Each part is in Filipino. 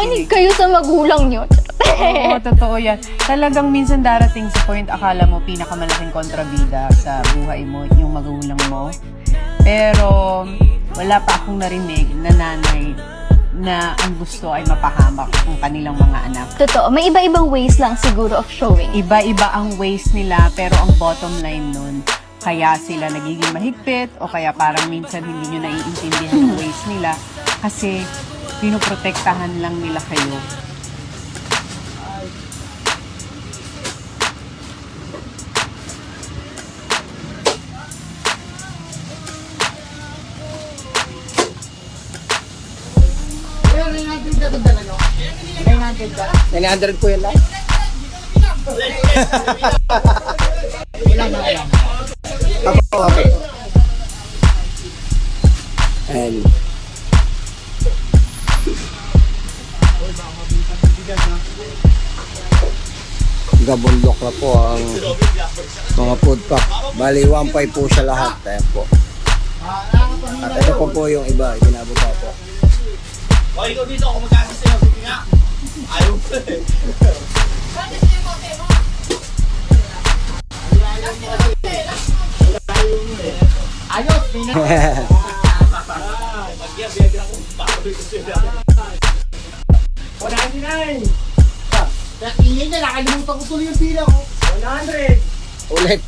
Makinig kayo sa magulang nyo. Oo, totoo yan. Talagang minsan darating sa point, akala mo pinakamalaking kontrabida sa buhay mo, yung magulang mo. Pero wala pa akong narinig na nanay na ang gusto ay mapahamak ang kanilang mga anak. Totoo. May iba-ibang ways lang siguro of showing. Iba-iba ang ways nila, pero ang bottom line nun, kaya sila nagiging mahigpit o kaya parang minsan hindi nyo naiintindihan yung ways nila kasi pinoprotektahan lang nila kayo. Pero 900 na ito dala nyo? 900 ka? 900 po yun lang. Ilan na ilan? Ako, okay. And Gabundok na po ang mga food pack. Bali, 1.5 po sa lahat. Ayan po. At ito po po yung iba, ibinabuta po. O, ikaw dito, ako mag-assist sa'yo. Sige nga. Ayaw ko eh. Bakit sa'yo mo, Temo? Ayaw mo eh. Ayaw mo eh. Ayaw, pinag- Pagkaya, biyag ako. 109! Ingay na, nakalimutan ko tuloy yung pila ko. 100! Ulit.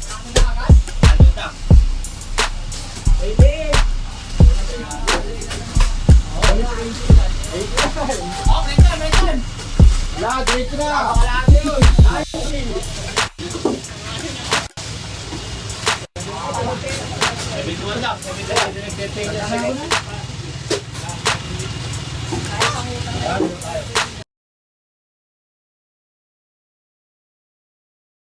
Wala, dito na! Wala, dito! Wala, dito! Nagtetake na sa'yo.